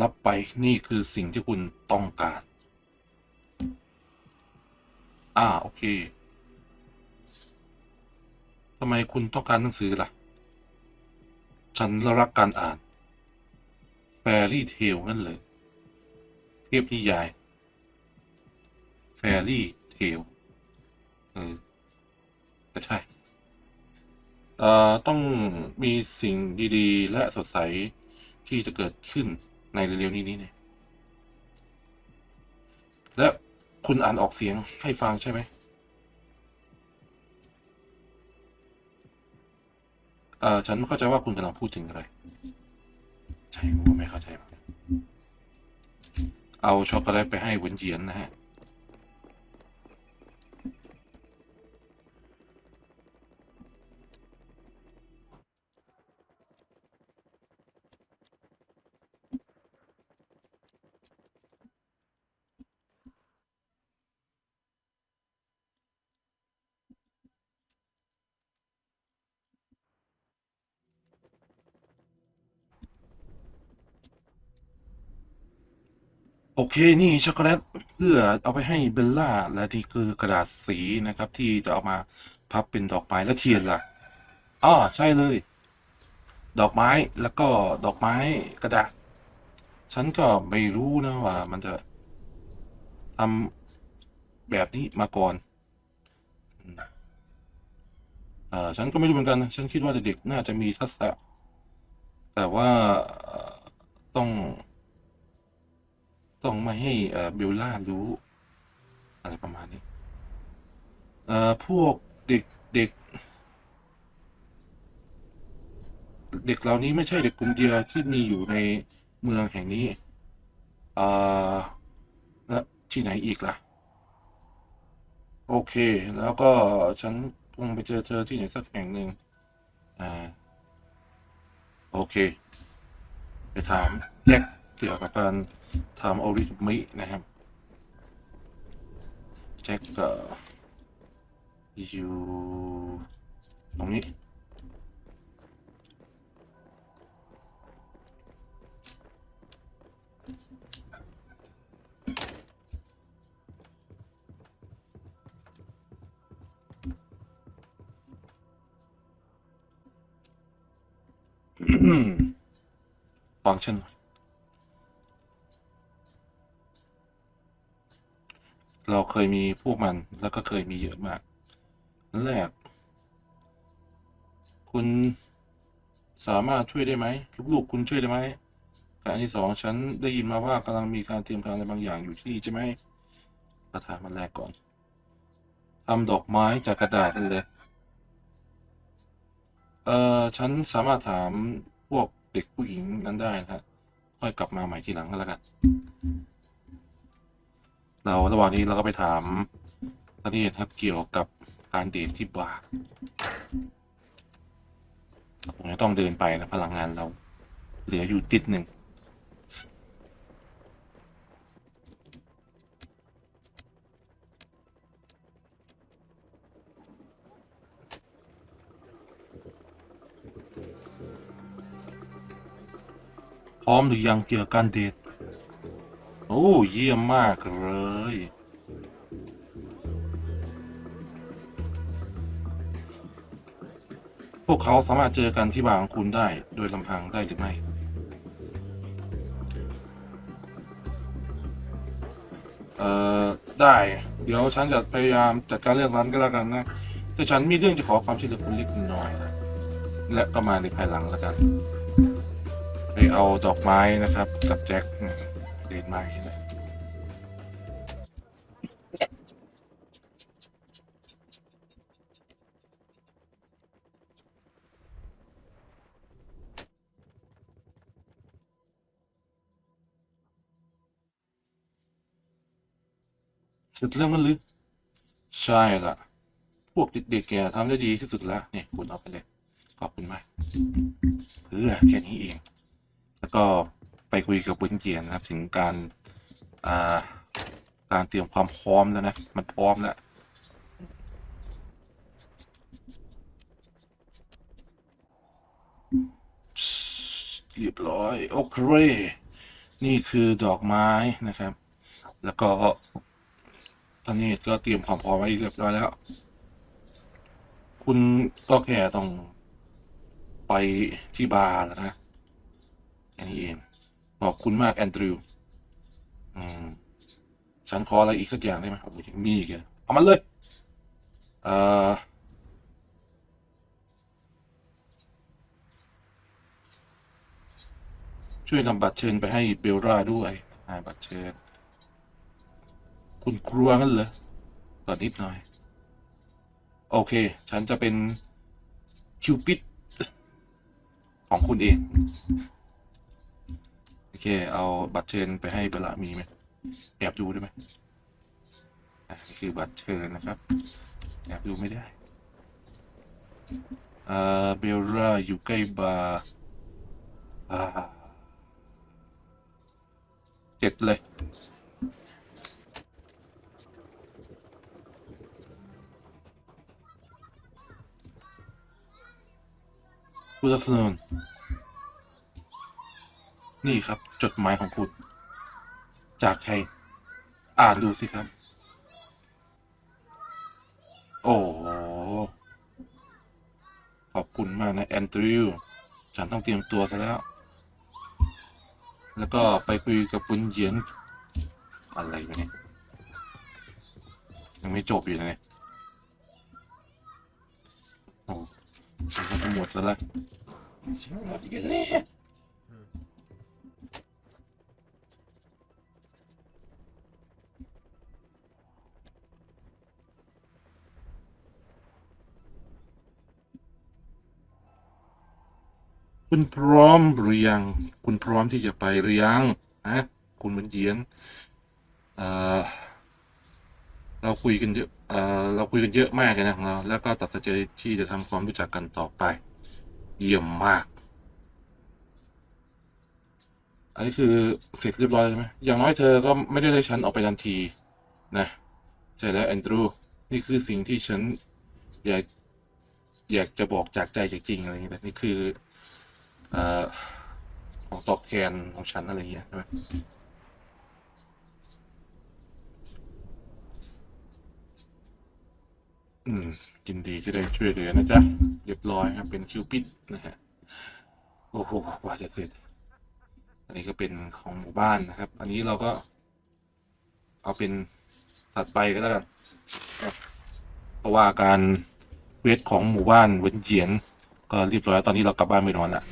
รับไปนี่คือสิ่งที่คุณต้องการ อ่า โอเคทำไมคุณต้องการหนังสือล่ะ ฉันรักการอ่านแฟรี่เทลนั่นเลยเทียบนิยายแฟรี่เทลเออก็ใช่ เอ่อ ต้องมีสิ่งดี ๆ และสดใส ที่จะเกิดขึ้นในเร็วๆนี้นี่เนี่ยและคุณอ่านออกเสียงให้ฟังใช่ไหมเอ่อฉันไม่เข้าใจว่าคุณกำลังพูดถึงอะไร ใช่ผมก็ไม่เข้าใจเหมือนกันเอาช็อกโกแลตไปให้หวนเจียนนะฮะ เคนี่ช็อกโกแลตเพื่อเอาไปให้เบลล่าและนี่คือกระดาษสีนะครับ ที่จะเอามาพับเป็นดอกไม้และเทียนล่ะอ๋อใช่เลย ดอกไม้แล้วก็ดอกไม้กระดาษ ฉันก็ไม่รู้นะว่า มันจะทำแบบนี้มาก่อนเออฉันก็ไม่รู้เหมือนกันนะฉันคิดว่าเด็กๆน่าจะมีทักษะแต่ว่าต้อง ต้องไม่ให้เบลล่ารู้อะไรประมาณนี้ เอ่อ พวกเด็กเด็ก เด็กเหล่านี้ไม่ใช่เด็กกลุ่มเดียวที่มีอยู่ในเมืองแห่งนี้ เอ่อ และที่ไหนอีกล่ะ โอเค แล้วก็ฉันคงไปเจอเธอที่ไหนสักแห่งหนึ่ง อ่า โอเค ไปถามแจ็คเกี่ยวกับการ ทำออริสมินะครับ แจ็คก็อยู่ตรงนี้ฟังก์ชัน เราเคยมีพวกมันแล้วก็เคยมีเยอะมากอันแรก คุณสามารถช่วยได้ไหมลูกๆคุณช่วยได้ไหมการที่สองฉันได้ยินมาว่ากำลังมีการเตรียมการอะไรบางอย่างอยู่ที่นี่ใช่ไหมก็ถามมันแรกก่อนทำดอกไม้จากกระดาษนั่นเลยเอ่อฉันสามารถถามพวกเด็กผู้หญิงนั้นได้นะฮะค่อยกลับมาใหม่ทีหลังก็แล้วกัน เราระหว่างนี้เราก็ไปถามนักเรียนครับเกี่ยวกับการเดทที่บาร์ผมจะต้องเดินไปนะพลังงานเรา เหลืออยู่ติดหนึ่งพร้อมหรือยังเกี่ยวกับการเดท โอ้เยี่ยมมากเลย พวกเขาสามารถเจอกันที่บาร์ของคุณได้โดยลำพังได้หรือไม่ เอ่อ ได้ เดี๋ยวฉันจะพยายามจัดการเรื่องนั้นก็แล้วกันนะ แต่ฉันมีเรื่องจะขอความช่วยเหลือคุณเล็กน้อยนะ และก็มาในภายหลังแล้วกัน ไปเอาดอกไม้นะครับ กับแจ็ค เดินมาอย่างนี้แหละเสร็จแล้วมันหรือใช่ละพวกเด็กๆแกทำได้ดีที่สุดแล้วเนี่ยคุณเอาไปเลย ขอบคุณมาก เพื่อแค่นี้เอง แล้วก็ ไปคุยกับบุญเจียนนะครับ ถึงการาการเตรียมความพร้อมแล้วนะ มันพร้อมแล้วเรียบร้อย โอเค นี่คือดอกไม้นะครับ แล้วก็ ตอนนี้ก็เตรียมความพร้อมไว้เรียบร้อยแล้ว คุณก็แค่ต้องไปที่บาร์แล้วนะแค่นี้เอง ขอบคุณมากแอนดรูว์ฉันขออะไรอีกสักอย่างได้ไหมโอ้ยยังมีอีกเหรอเอามันเลยเอ่อช่วยนำบัตรเชิญไปให้เบลล่าด้วยบัตรเชิญ คุณกลัวงั้นเหรอก็นิดหน่อย โอเค ฉันจะเป็นคิวปิดของคุณเอง เค เอาบัตรเชิญไปให้เบลามีไหมแอบดูได้ไหมอ่านี่คือบัตรเชิญนะครับ แอบดูไม่ได้อ่าเบลล่าอยู่ใกล้บาร์อ่าเจ็ดเลย Good afternoon นี่ครับ จดหมายของคุณ จากใคร อ่านดูสิครับ โอ้ขอบคุณมากนะแอนดรูว์ฉันต้องเตรียมตัวซะแล้ว แล้วก็ไปคุยกับคุณเหยียนอะไรวะเนี่ยยังไม่จบอยู่เลยเนี่ยโอ้ฉันก็จะหมดแล้วละฉันหมดอีกแล้ว คุณพร้อมหรือยัง คุณพร้อมที่จะไปหรือยังนะคุณเหมือนเยียนเอ่อเราคุยกันเยอะเอ่อเราคุยกันเยอะมากเลยนะของเรา แล้วก็ตัดสินใจที่จะทำความรู้จักกันต่อไป เยี่ยมมาก อันนี้คือเสร็จเรียบร้อยใช่ไหมอย่างน้อยเธอก็ไม่ได้ให้ฉันออกไปทันที นะใช่แล้วแอนดรูนี่คือสิ่งที่ฉันอยากอยากจะบอกจากใจจริงๆอะไรอย่างเงี้ยนี่คือ เอ่อของตอบแทนของฉันอะไรอย่างเงี้ยใช่ไหมอืมยินดีที่ได้ช่วยเหลือนะจ๊ะเรียบร้อยครับ เป็นคิวปิดนะฮะโอ้โหกว่าจะเสร็จ อันนี้ก็เป็นของหมู่บ้านนะครับ อันนี้เราก็ เอาเป็นถัดไปก็แล้วกันเพราะว่าการเวทของหมู่บ้านเวนเจียน ก็เรียบร้อยตอนนี้เรากลับบ้านไปนอนละ